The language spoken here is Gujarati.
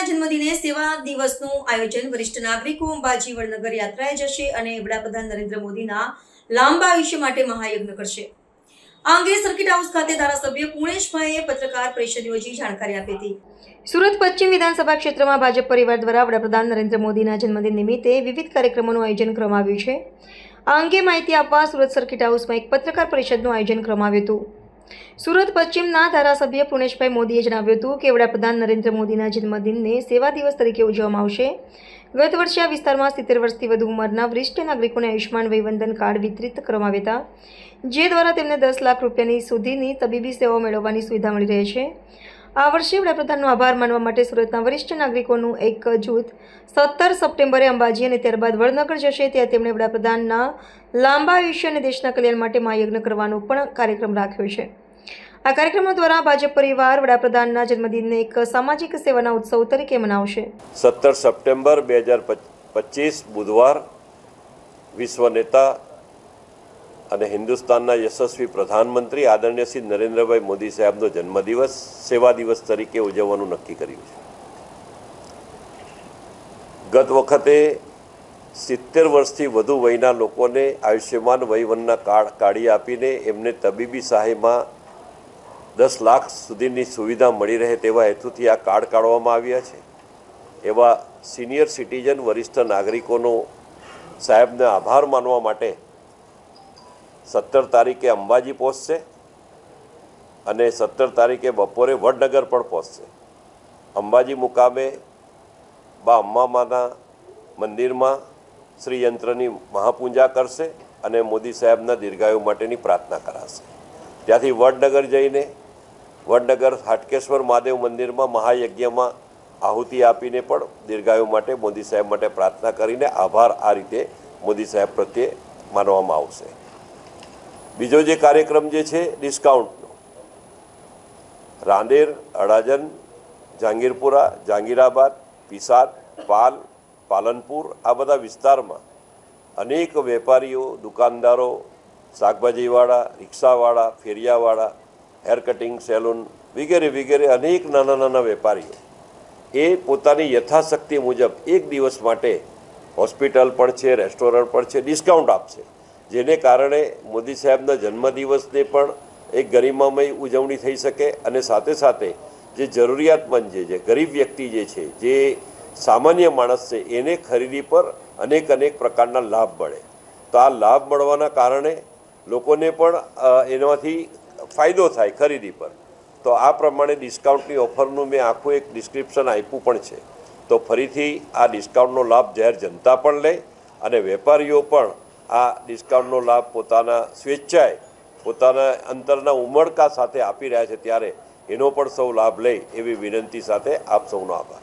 મોદીના જન્મદિને સેવા દિવસનું આયોજન વરિષ્ઠ નાગરિકો અંબાજી વડનગર યાત્રાએ જશે અને વડાપ્રધાન નરેન્દ્ર મોદીના લાંબા આયુષ્ય માટે મહાયજ્ઞ કરશે. આ અંગે સર્કિટ હાઉસ ખાતે ધારાસભ્ય પુણેશભાઈએ પત્રકાર પરિષદ યોજી જાણકારી આપી હતી. સુરત પશ્ચિમ વિધાનસભા ક્ષેત્રમાં ભાજપ પરિવાર દ્વારા વડાપ્રધાન નરેન્દ્ર મોદીના જન્મદિન નિમિત્તે વિવિધ કાર્યક્રમોનું આયોજન કરવામાં આવ્યું છે. આ અંગે માહિતી આપવા સુરત સર્કિટ હાઉસમાં એક પત્રકાર પરિષદનું આયોજન કરવામાં આવ્યું હતું. સુરત પશ્ચિમના ધારાસભ્ય પુણેશભાઈ મોદીએ જણાવ્યું હતું કે વડાપ્રધાન નરેન્દ્ર મોદીના જન્મદિનને સેવા દિવસ તરીકે ઉજવવામાં આવશે. ગત વર્ષે આ વિસ્તારમાં સિત્તેર વર્ષથી વધુ ઉંમરના વરિષ્ઠ નાગરિકોને આયુષ્માન વયવંદન કાર્ડ વિતરિત કરવામાં આવ્યા હતા, જે દ્વારા તેમને દસ લાખ રૂપિયાની સુધીની તબીબી સેવાઓ મેળવવાની સુવિધા મળી રહી છે. આ વર્ષે વડાપ્રધાનનો આભાર માનવા માટે સુરતના વરિષ્ઠ નાગરિકોનું એક જૂથ સત્તર સપ્ટેમ્બરે અંબાજી અને ત્યારબાદ વડનગર જશે, ત્યાં તેમણે વડાપ્રધાનના લાંબા આયુષ્ય અને દેશના કલ્યાણ માટે મહાયજ્ઞ કરવાનો પણ કાર્યક્રમ રાખ્યો છે. આ કાર્યક્રમો દ્વારા ભાજપ પરિવાર વડાપ્રધાનના જન્મદિનને એક સામાજિક સેવાના ઉત્સવ તરીકે મનાવશે. સત્તર સપ્ટેમ્બર બે હજાર પચીસ બુધવાર વિશ્વ નેતા અને હિન્દુસ્તાનના યશસ્વી પ્રધાનમંત્રી આદરણીય શ્રી નરેન્દ્રભાઈ મોદી સાહેબનો જન્મદિવસ સેવા દિવસ તરીકે ઉજવવાનું નક્કી કર્યું છે. ગત વખતે સિત્તેર વર્ષથી વધુ વયના લોકોને આયુષ્યમાન વયવનના કાર્ડ કાઢી આપીને એમને તબીબી સહાયમાં દસ લાખ સુધીની સુવિધા મળી રહે તેવા હેતુથી આ કાર્ડ કાઢવામાં આવ્યા છે. એવા સિનિયર સિટીઝન, વરિષ્ઠ નાગરિકોનો સાહેબને આભાર માનવા માટે સત્તર તારીખે અંબાજી પહોંચશે અને સત્તર તારીખે બપોરે વડનગર પણ પહોંચશે. અંબાજી મુકામે બા અંબામાના મંદિરમાં શ્રી યંત્રની મહાપૂજા કરશે અને મોદી સાહેબના દીર્ઘાયુ માટેની પ્રાર્થના કરાશે. ત્યાંથી વડનગર જઈને વડનગર હાટકેશ્વર મહાદેવ મંદિરમાં મહાયજ્ઞમાં આહુતિ આપીને પણ દીર્ઘાયુ માટે મોદી સાહેબ માટે પ્રાર્થના કરીને આભાર આ રીતે મોદી સાહેબ પ્રત્યે માનવામાં આવશે. બીજો જે કાર્યક્રમ જે છે, ડિસ્કાઉન્ટનો. રાંદેર, અડાજન, જહાંગીરપુરા, જહાંગીરાબાદ પિસાદ પાલ, પાલનપુર આ બધા વિસ્તારમાં અનેક વેપારીઓ, દુકાનદારો, શાકભાજીવાળા, રિક્ષાવાળા, ફેરિયાવાળા હેર કટિંગ સેલૂન વગેરે વગેરે અનેક નાના નાના વેપારીઓ. એ પોતાની યથાશક્તિ મુજબ એક દિવસ માટે હોસ્પિટલ પણ છે, રેસ્ટોરન્ટ પણ છે, ડિસ્કાઉન્ટ આપશે. જેને કારણે મોદી સાહેબના જન્મદિવસને પણ એક ગરિમામય ઉજવણી થઈ શકે અને સાથે સાથે જે જરૂરિયાતમંદ જે છે, ગરીબ વ્યક્તિ જે છે, જે સામાન્ય માણસ છે, એને ખરીદી પર અનેક અનેક પ્રકારના લાભ મળે. તો આ લાભ મળવાના કારણે લોકોને પણ એનાથી ફાયદો થાય ખરીદી પર, તો આ પ્રમાણે ડિસ્કાઉન્ટની ઓફરનું મેં આખું એક ડિસ્ક્રિપ્શન આપ્યું પણ છે. તો ફરીથી આ ડિસ્કાઉન્ટનો લાભ જાહેર જનતા પણ લે અને વેપારીઓ પણ આ ડિસ્કાઉન્ટનો લાભ પોતાના સ્વેચ્છાએ પોતાના અંતરના ઉમળકા સાથે આપી રહ્યા છે ત્યારે એનો પણ સૌ લાભ લે એવી વિનંતી સાથે આપ સૌનો આભાર.